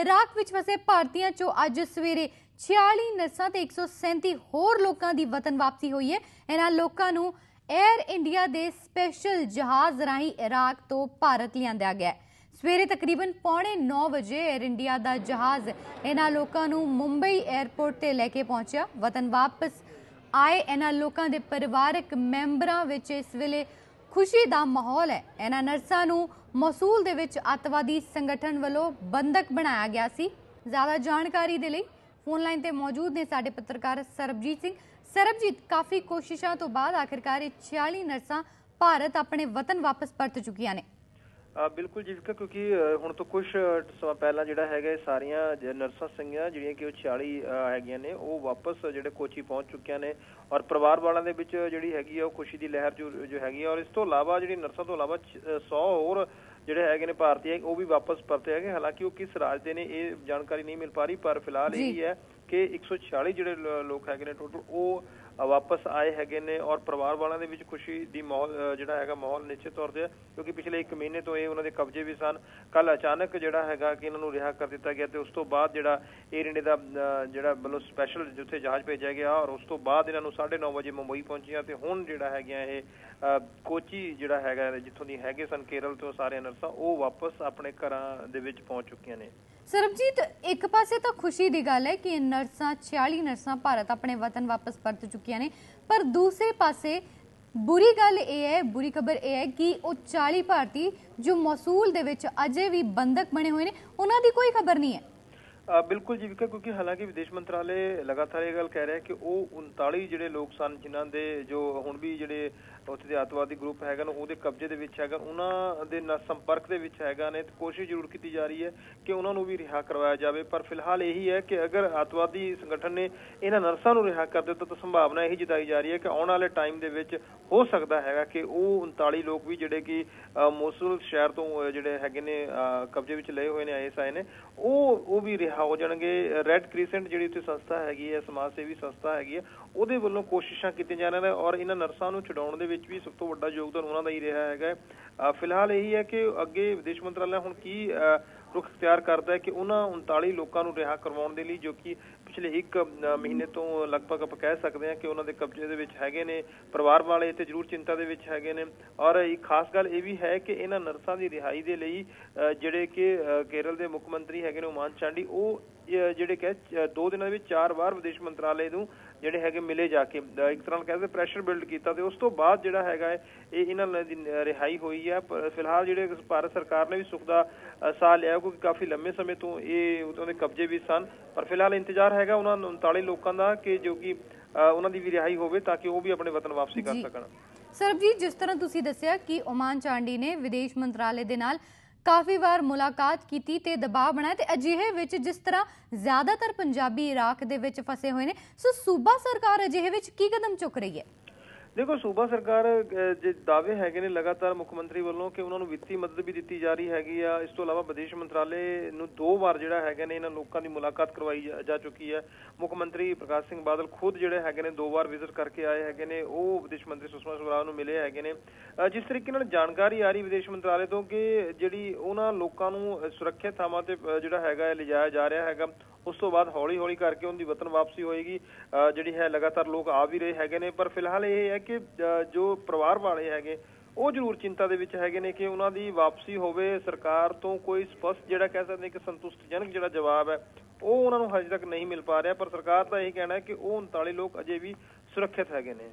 Iraq ਵਿੱਚ ਵਸੇ ਭਾਰਤੀਆਂ ਚੋਂ ਅੱਜ ਸਵੇਰੇ 46 ਨਰਸਾਂ ਤੇ 137 ਹੋਰ ਲੋਕਾਂ ਦੀ ਵਤਨ ਵਾਪਸੀ ਹੋਈ ਹੈ। ਇਹਨਾਂ ਲੋਕਾਂ ਨੂੰ 에ਅਰ ਇੰਡੀਆ ਦੇ ਸਪੈਸ਼ਲ ਜਹਾਜ਼ ਰਾਹੀਂ ਇਰਾਕ ਤੋਂ ਭਾਰਤ ਲਿਆਂਦਾ ਗਿਆ ਸਵੇਰੇ ਤਕਰੀਬਨ ਪੌਣੇ 9 ਵਜੇ 에ਅਰ ਇੰਡੀਆ ਦਾ ਜਹਾਜ਼ ਇਹਨਾਂ ਲੋਕਾਂ ਨੂੰ ਮੁੰਬਈ 에ਅਰਪੋਰਟ ਤੇ ਲੈ ਕੇ ਪਹੁੰਚਿਆ। ਵਤਨ ਵਾਪਸ ਆਏ ਇਹਨਾਂ ਲੋਕਾਂ ਦੇ ਪਰਿਵਾਰਕ ਮੈਂਬਰਾਂ ਵਿੱਚ ਇਸ ਵੇਲੇ ਖੁਸ਼ੀ ਦਾ ਮਾਹੌਲ ਹੈ। ਇਹਨਾਂ ਨਰਸਾਂ ਨੂੰ ਮੌਸੂਲ ਦੇ ਵਿੱਚ ਅੱਤਵਾਦੀ ਸੰਗਠਨ ਵੱਲੋਂ ਬੰਦਕ ਬਣਾਇਆ ਗਿਆ ਸੀ। ਜ਼ਿਆਦਾ ਜਾਣਕਾਰੀ ਦੇ ਲਈ ਫੋਨ ਲਾਈਨ ਤੇ ਮੌਜੂਦ ਨੇ ਸਾਡੇ ਪੱਤਰਕਾਰ ਸਰਬਜੀਤ ਸਿੰਘ। ਸਰਬਜੀਤ, ਕਾਫੀ ਕੋਸ਼ਿਸ਼ਾਂ ਤੋਂ ਬਾਅਦ ਆਖਿਰਕਾਰ ਇਹ 46 ਨਰਸਾਂ ਭਾਰਤ ਆਪਣੇ ਵਤਨ ਵਾਪਸ ਪਰਤ ਚੁੱਕੀਆਂ ਨੇ। ਬਿਲਕੁਲ ਜੀਵਿਕਾ ਕਿਉਂਕਿ ਅ, ਹੁਣ ਤੋਂ ਕੁਝ ਸਮਾਂ ਪਹਿਲਾਂ ਜਿਹੜਾ ਹੈਗਾ ਇਹ ਸਾਰੀਆਂ ਜ- ਨਰਸਾਂ ਸਿੰਘਾਂ ਜਿਹੜੀਆਂ ਕਿ ਉਹ 46 ਅ, ਹੈਗੀਆਂ ਨੇ ਉਹ ਵਾਪਸ ਜਿਹੜੇ ਕੋਚੀ ਪਹੁੰਚ ਚੁੱਕੀਆਂ ਨੇ ਔਰ ਪਰਿਵਾਰ ਵਾਲਿਆਂ ਦੇ ਵਿੱਚ ਜਿਹੜੀ ਹੈਗੀ ਆ ਉਹ ਖੁਸ਼ੀ ਦੀ ਲਹਿਰ ਜੋ ਜੋ ਹੈਗੀ ਆ ਔਰ ਇਸ ਤੋਂ ਇਲਾਵਾ ਜਿਹੜੀ ਨਰਸਾਂ ਤੋਂ ਇਲਾਵਾ 100 ਹੋਰ ਜਿਹੜੇ ਹੈਗੇ ਨੇ ਭਾਰਤੀ ਉਹ ਵੀ ਵਾਪਸ ਪਰਤੇ ਹੈਗੇ ਹਾਲਾਂਕਿ ਉਹ ਕਿਸ ਰਾਜ ਦੇ ਨੇ ਇਹ ਜਾਣਕਾਰੀ ਨਹੀਂ ਮਿਲ ਪਾ ਰਹੀ ਪਰ ਫਿਲਹਾਲ ਇਹ ਹੀ ਹੈ ਕਿ 146 ਜਿਹੜੇ ਲੋਕ ਹੈਗੇ ਨੇ ਟੋਟਲ ਉਹ ਵਾਪਸ ਆਏ ਹੈਗੇ ਨੇ ਔਰ ਪਰਿਵਾਰ ਵਾਲਿਆਂ ਦੇ ਵਿੱਚ ਖੁਸ਼ੀ ਦੀ ਮਾਹੌਲ ਜਿਹੜਾ ਹੈਗਾ ਮਾਹੌਲ ਨਿਸ਼ਚਿਤ ਤੌਰ ਤੇ ਕਿਉਂਕਿ ਪਿਛਲੇ 1 ਮਹੀਨੇ ਤੋਂ ਇਹ ਉਹਨਾਂ ਦੇ ਕਬਜ਼ੇ ਵੀ ਸਨ। ਕੱਲ ਅਚਾਨਕ ਜਿਹੜਾ ਹੈਗਾ ਕਿ ਇਹਨਾਂ ਨੂੰ ਰਿਹਾ ਕਰ ਦਿੱਤਾ ਗਿਆ ਤੇ ਉਸ ਤੋਂ ਬਾਅਦ ਜਿਹੜਾ 에ਅਰ ਇੰਡੀਆ ਦਾ ਜਿਹੜਾ ਮਤਲਬ ਸਪੈਸ਼ਲ ਜਿੱਥੇ ਜਹਾਜ਼ ਭੇਜਿਆ ਗਿਆ ਔਰ ਉਸ ਤੋਂ ਬਾਅਦ ਇਹਨਾਂ ਨੂੰ 9:30 ਵਜੇ ਮੁੰਬਈ ਪਹੁੰਚੀਆਂ ਤੇ ਹੁਣ ਜਿਹੜਾ ਹੈਗੀਆਂ ਇਹ ਕੋਚੀ ਜਿਹੜਾ ਹੈਗਾ ਜਿੱਥੋਂ ਦੀ ਹੈਗੇ ਸਨ ਕੇਰਲ ਤੋਂ ਸਾਰੇ ਨਰਸਾਂ, ਉਹ ਵਾਪਸ ਆਪਣੇ ਘਰਾਂ ਦੇ ਵਿੱਚ ਪਹੁੰਚ ਚੁੱਕੀਆਂ ਨੇ। ਸਰਬਜੀਤ, ਇੱਕ ਪਾਸੇ ਤਾਂ ਖੁਸ਼ੀ ਦੀ ਗੱਲ ਹੈ ਕਿ ਇਹ ਨਰਸਾਂ 46 ਨਰਸਾਂ ਭਾਰਤ ਆਪਣੇ ਵਤਨ ਵਾਪਸ ਪਰਤ ਚੁੱਕੀਆਂ ਨੇ, ਪਰ ਦੂਸਰੇ ਪਾਸੇ ਬੁਰੀ ਗੱਲ ਇਹ ਹੈ, ਬੁਰੀ ਖਬਰ ਇਹ ਹੈ ਕਿ ਉਹ 40 ਭਾਰਤੀ ਜੋ ਮੌਸੂਲ ਦੇ ਵਿੱਚ ਅਜੇ ਵੀ ਬੰਦਕ ਬਣੇ ਹੋਏ ਨੇ, ਉਹਨਾਂ ਦੀ ਕੋਈ ਖਬਰ ਨਹੀਂ ਹੈ। ਅ, ਬਿਲਕੁਲ ਜੀਵਿਕਾ ਕਿਉਂਕਿ ਹਾਲਾਂਕਿ ਵਿਦੇਸ਼ ਮੰਤਰਾਲੇ ਲਗਾਤਾਰ ਇਹ ਗੱਲ ਕਹਿ ਰਿਹਾ ਕਿ ਉਹ 39 ਜਿਹੜੇ ਲੋਕ ਸਨ ਜਿਨ੍ਹਾਂ ਦੇ ਜੋ ਹੁਣ ਵੀ ਜਿਹੜੇ ਉੱਥੇ ਦੇ ਅੱਤਵਾਦੀ ਗਰੁੱਪ ਹੈਗਾ ਨੇ ਉਹਦੇ ਕਬਜ਼ੇ ਦੇ ਵਿੱਚ ਹੈਗਾ ਉਹਨਾਂ ਦੇ ਨਾਲ ਸੰਪਰਕ ਦੇ ਵਿੱਚ ਹੈਗਾ ਨੇ ਤੇ ਕੋਸ਼ਿਸ਼ ਜ਼ਰੂਰ ਕੀਤੀ ਜਾ ਰਹੀ ਹੈ ਕਿ ਉਹਨਾਂ ਨੂੰ ਵੀ ਰਿਹਾ ਕਰਵਾਇਆ ਜਾਵੇ। ਪਰ ਫਿਲਹਾਲ ਇਹੀ ਹੈ ਕਿ ਅਗਰ ਅੱਤਵਾਦੀ ਸੰਗਠਨ ਨੇ ਇਹਨਾਂ ਨਰਸਾਂ ਨੂੰ ਰਿਹਾ ਕਰ ਦਿੱਤਾ ਤਾਂ ਸੰਭਾਵਨਾ ਇਹੀ ਜਤਾਈ ਜਾ ਰਹੀ ਹੈ ਕਿ ਆਉਣ ਵਾਲੇ ਟਾਈਮ ਦੇ ਵਿੱਚ ਹੋ ਸਕਦਾ ਹੈਗਾ ਕਿ ਉਹ 39 ਲੋਕ ਵੀ ਜਿਹੜੇ ਕਿ ਅ, ਮੋਸੂਲ ਸ਼ਹਿਰ ਤੋਂ ਜਿਹੜੇ ਹੈਗੇ ਨੇ ਕਬਜ਼ੇ ਵਿੱਚ ਲਏ ਹੋਏ ਨੇ ਆਈਐਸਆਈ ਨੇ ਉਹ ਉਹ ਵੀ ਰਿਹਾ ਹੋ ਜਾਣਗੇ ਰੈੱਡ ਕ੍ਰੀਸੈਂਟ ਜਿਹੜੀ ਉੱਥੇ ਸੰਸਥਾ ਹੈਗੀ ਹੈ ਸਮਾਜ ਸੇਵੀ ਸੰਸਥਾ ਹੈਗੀ ਹੈ ਉਹਦੇ ਵੱਲੋਂ ਕੋਸ਼ਿਸ਼ਾਂ ਕੀਤੀਆਂ ਜਾ ਰਹੀਆਂ ਨੇ ਔਰ ਇਹਨਾਂ ਨਰਸਾਂ ਨੂੰ ਛਡਾਉਣ ਦੇ ਵਿੱਚ ਵੀ ਸਭ ਤੋਂ ਵੱਡਾ ਯੋਗਦਾਨ ਉਹਨਾਂ ਦਾ ਹੀ ਰਿਹਾ ਹੈਗਾ ਹੈ। ਅ, ਫਿਲਹਾਲ ਇਹੀ ਹੈ ਕਿ ਅੱਗੇ ਵਿਦੇਸ਼ ਮੰਤਰਾਲਾ ਹੁਣ ਕੀ ਅ, ਰੁਖ ਇਖਤਿਆਰ ਕਰਦਾ ਹੈ ਕਿ ਉਹਨਾਂ 39 ਲੋਕਾਂ ਨੂੰ ਰਿਹਾ ਕਰਵਾਉਣ ਦੇ ਲਈ ਜੋ ਕਿ ਪਿਛਲੇ 1 ਮਹੀਨੇ ਤੋਂ ਲਗਭਗ ਆਪਾਂ ਕਹਿ ਸਕਦੇ ਹਾਂ ਕਿ ਉਹਨਾਂ ਦੇ ਕਬਜ਼ੇ ਦੇ ਵਿੱਚ ਹੈਗੇ ਨੇ ਪਰਿਵਾਰ ਵਾਲੇ ਇੱਥੇ ਜ਼ਰੂਰ ਚਿੰਤਾ ਦੇ ਵਿੱਚ ਹੈਗੇ ਨੇ। ਔਰ ਇੱਕ ਖਾਸ ਗੱਲ ਇਹ ਵੀ ਹੈ ਕਿ ਇਹਨਾਂ ਨਰਸਾਂ ਦੀ ਰਿਹਾਈ ਦੇ ਲਈ ਜਿਹੜੇ ਕਿ ਕੇਰਲ ਦੇ ਮੁੱਖ ਮੰਤਰੀ ਹੈਗੇ ਨੇ ਉਮਾਨ ਚਾਂਡੀ ਉਹ ਜਿਹੜੇ ਕਿ ਦੋ ਦਿਨਾਂ ਦੇ ਵਿੱਚ ਚਾਰ ਵਾਰ ਵਿਦੇਸ਼ ਮੰਤਰਾਲੇ ਨੂੰ ਜਿਹੜੇ ਹੈਗੇ ਮਿਲੇ ਜਾ ਕੇ ਇੱਕ ਤਰ੍ਹਾਂ ਨਾਲ ਕਹਿੰਦੇ ਪ੍ਰੈਸ਼ਰ ਬਿਲਡ ਕੀਤਾ ਤੇ ਉਸ ਤੋਂ ਬਾਅਦ ਜਿਹੜਾ ਹੈਗਾ ਹੈ, ਇਹ ਇਹਨਾਂ ਦੀ ਰਿਹਾਈ ਹੋਈ ਹੈ। ਪਰ ਫਿਲਹਾਲ ਜਿਹੜੇ ਭਾਰਤ ਸਰਕਾਰ ਨੇ ਵੀ ਸੁੱਖ ਦਾ ਸਾਹ ਲਿਆ ਕਿਉਂਕਿ ਕਾਫੀ ਲੰਮੇ ਸਮੇਂ ਤੋਂ ਇਹ ਉਹਨਾਂ ਦੇ ਕਬਜ਼ੇ ਵੀ ਸਨ। ਪਰ ਫਿਲਹਾਲ ਇੰਤਜ਼ਾਰ ਹੈਗਾ ਉਹਨਾਂ 39 ਲੋਕਾਂ ਦਾ ਕਿ ਜੋ ਕਿ ਉਹਨਾਂ ਦੀ ਵੀ ਰਿਹਾਈ ਹੋਵੇ ਤਾਂ ਕਿ ਉਹ ਵੀ ਆਪਣੇ ਵਤਨ ਵਾਪਸੀ ਕਰ। ਸਕਣ। ਸਰਬਜੀਤ ਜਿਸ ਤਰ੍ਹਾਂ ਤੁਸੀਂ ਦੱਸਿਆ ਕਿ ਓਮਾਨ ਚਾਂਡੀ ਨੇ ਵਿਦੇਸ਼ ਮੰਤਰਾਲੇ ਦੇ ਨਾਲ ਕਾਫੀ ਵਾਰ ਮੁਲਾਕਾਤ ਕੀਤੀ ਤੇ ਦਬਾਅ ਬਣਾਇਆ ਤੇ ਅਜਿਹੇ ਵਿੱਚ ਜਿਸ ਤਰ੍ਹਾਂ ਜ਼ਿਆਦਾਤਰ ਪੰਜਾਬੀ ਇਰਾਕ ਦੇ ਵਿੱਚ ਫਸੇ ਹੋਏ ਨੇ ਸੋ ਸੂਬਾ ਸਰਕਾਰ ਅਜਿਹੇ ਵਿੱਚ ਕੀ ਕਦਮ ਚੁੱਕ ਰਹੀ ਹੈ? ਦੇਖੋ, ਸੂਬਾ ਸਰਕਾਰ ਜੇ ਦਾਅਵੇ ਹੈਗੇ ਨੇ ਲਗਾਤਾਰ ਮੁੱਖ ਮੰਤਰੀ ਵੱਲੋਂ ਕਿ ਉਹਨਾਂ ਨੂੰ ਵਿੱਤੀ ਮਦਦ ਵੀ ਦਿੱਤੀ ਜਾ ਰਹੀ ਹੈਗੀ ਆ, ਇਸ ਤੋਂ ਇਲਾਵਾ ਵਿਦੇਸ਼ ਮੰਤਰਾਲੇ ਨੂੰ ਦੋ ਵਾਰ ਜਿਹੜਾ ਹੈਗੇ ਨੇ ਇਹਨਾਂ ਲੋਕਾਂ ਦੀ ਮੁਲਾਕਾਤ ਕਰਵਾਈ ਜਾ- ਜਾ ਚੁੱਕੀ ਹੈ। ਮੁੱਖ ਮੰਤਰੀ ਪ੍ਰਕਾਸ਼ ਸਿੰਘ ਬਾਦਲ ਖੁਦ ਜਿਹੜੇ ਹੈਗੇ ਨੇ ਦੋ ਵਾਰ ਵਿਜ਼ਿਟ ਕਰਕੇ ਆਏ ਹੈਗੇ ਨੇ, ਉਹ ਵਿਦੇਸ਼ ਮੰਤਰੀ ਸੁਸ਼ਮਾ ਸਵਰਾਜ ਨੂੰ ਮਿਲੇ ਹੈਗੇ ਨੇ। ਜਿਸ ਤਰੀਕੇ ਨਾਲ ਜਾਣਕਾਰੀ ਆ ਰਹੀ ਵਿਦੇਸ਼ ਮੰਤਰਾਲੇ ਤੋਂ ਕਿ ਜਿਹੜੀ ਉਹਨਾਂ ਲੋਕਾਂ ਨੂੰ ਸੁਰੱਖਿਅਤ ਥਾਵਾਂ ਤੇ ਜਿਹੜਾ ਹੈਗਾ ਲਿਜਾਇਆ ਜਾ ਰਿਹਾ ਹੈਗਾ ਉਸ ਤੋਂ ਬਾਅਦ ਹੌਲੀ ਹੌਲੀ ਕਰਕੇ ਉਹਦੀ ਵਤਨ ਵਾਪਸੀ ਹੋਏਗੀ। ਅਹ ਜਿਹੜੀ ਹੈ, ਲਗਾਤਾਰ ਲੋਕ ਆ ਵੀ ਰਹੇ ਹੈਗੇ ਨੇ। ਪਰ ਫਿਲਹਾਲ ਇਹ ਹੈ ਕਿ ਜੋ ਪਰਿਵਾਰ ਵਾਲੇ ਹੈਗੇ, ਉਹ ਜ਼ਰੂਰ ਚਿੰਤਾ ਦੇ ਵਿੱਚ ਹੈਗੇ ਨੇ ਕਿ ਉਹਨਾਂ ਦੀ ਵਾਪਸੀ ਹੋਵੇ। ਸਰਕਾਰ ਤੋਂ ਕੋਈ ਸਪਸ਼ਟ ਜਿਹੜਾ ਕਹਿ ਸਕਦੇ ਕਿ ਸੰਤੁਸ਼ਟਜਨਕ ਜਿਹੜਾ ਜਵਾਬ ਹੈ, ਉਹ ਉਹਨਾਂ ਨੂੰ ਹਜੇ ਤੱਕ ਨਹੀਂ ਮਿਲ ਪਾ ਰਿਹਾ। ਪਰ ਸਰਕਾਰ ਦਾ ਇਹ ਕਹਿਣਾ ਹੈ ਕਿ ਉਹ 39 ਲੋਕ ਅਜੇ ਵੀ ਸੁਰੱਖਿਅਤ ਹੈਗੇ ਨੇ।